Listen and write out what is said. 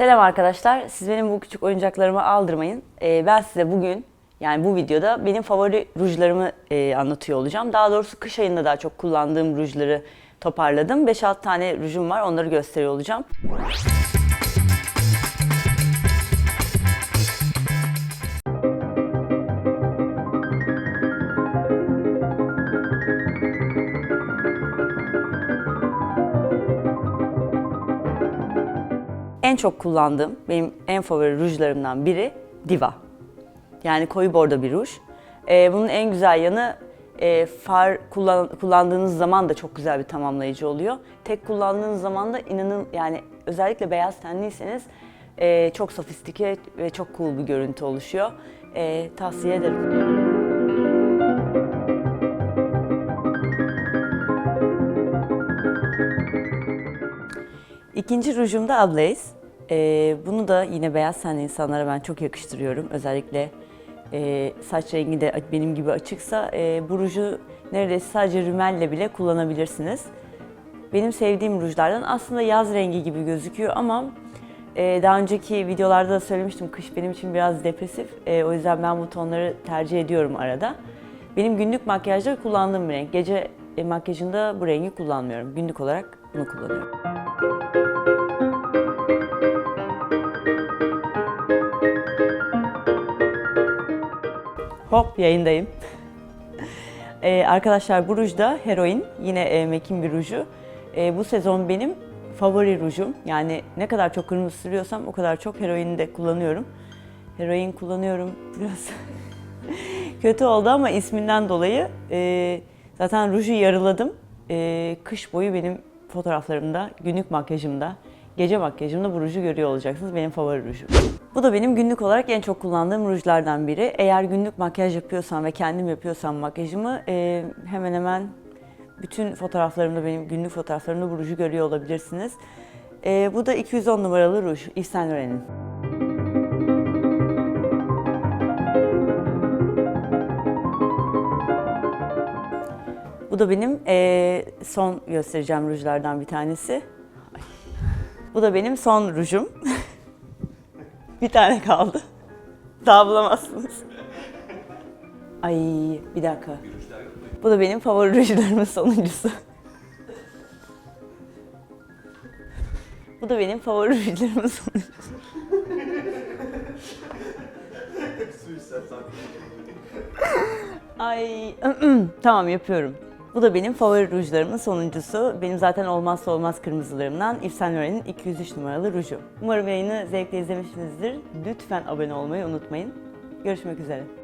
Selam arkadaşlar. Siz benim bu küçük oyuncaklarımı aldırmayın. Ee, ben size bugün yani bu videoda benim favori rujlarımı e, anlatıyor olacağım. Daha doğrusu kış ayında daha çok kullandığım rujları toparladım. 5-6 tane rujum var. Onları gösteriyor olacağım. En çok kullandığım, benim en favori rujlarımdan biri Diva. Yani koyu bordo bir ruj. Ee, bunun en güzel yanı e, far kullan, kullandığınız zaman da çok güzel bir tamamlayıcı oluyor. Tek kullandığınız zaman da inanın yani özellikle beyaz tenliyseniz e, çok sofistike ve çok cool bir görüntü oluşuyor. E, tavsiye ederim. İkinci rujum da Ablaze. Ee, bunu da yine beyaz tenli insanlara ben çok yakıştırıyorum. Özellikle e, saç rengi de benim gibi açıksa e, bu ruju neredeyse sadece rümelle bile kullanabilirsiniz. Benim sevdiğim rujlardan aslında yaz rengi gibi gözüküyor ama e, daha önceki videolarda da söylemiştim kış benim için biraz depresif. E, o yüzden ben bu tonları tercih ediyorum arada. Benim günlük makyajda kullandığım bir renk. Gece e, makyajında bu rengi kullanmıyorum. Günlük olarak bunu kullanıyorum. Hop yayındayım. Ee, arkadaşlar bu ruj da Heroin. Yine e, MAC'in bir ruju. Ee, bu sezon benim favori rujum. Yani ne kadar çok kırmızı sürüyorsam o kadar çok Heroin'i de kullanıyorum. Heroin kullanıyorum biraz kötü oldu ama isminden dolayı e, zaten ruju yarıladım. E, kış boyu benim fotoğraflarımda, günlük makyajımda, gece makyajımda bu ruju görüyor olacaksınız. Benim favori rujum. Bu da benim günlük olarak en çok kullandığım rujlardan biri. Eğer günlük makyaj yapıyorsam ve kendim yapıyorsam makyajımı e, hemen hemen bütün fotoğraflarımda benim günlük fotoğraflarımda bu ruju görüyor olabilirsiniz. E, bu da 210 numaralı ruj, Yves Saint Laurent'in. Bu da benim e, son göstereceğim rujlardan bir tanesi. Bu da benim son rujum. bir tane kaldı. Daha bulamazsınız. Ay bir dakika. Bu da benim favori rujlarımın sonuncusu. Bu da benim favori rujlarımın sonuncusu. Ay tamam yapıyorum. Bu da benim favori rujlarımın sonuncusu. Benim zaten olmazsa olmaz kırmızılarımdan Yves Saint Laurent'in 203 numaralı ruju. Umarım yayını zevkle izlemişsinizdir. Lütfen abone olmayı unutmayın. Görüşmek üzere.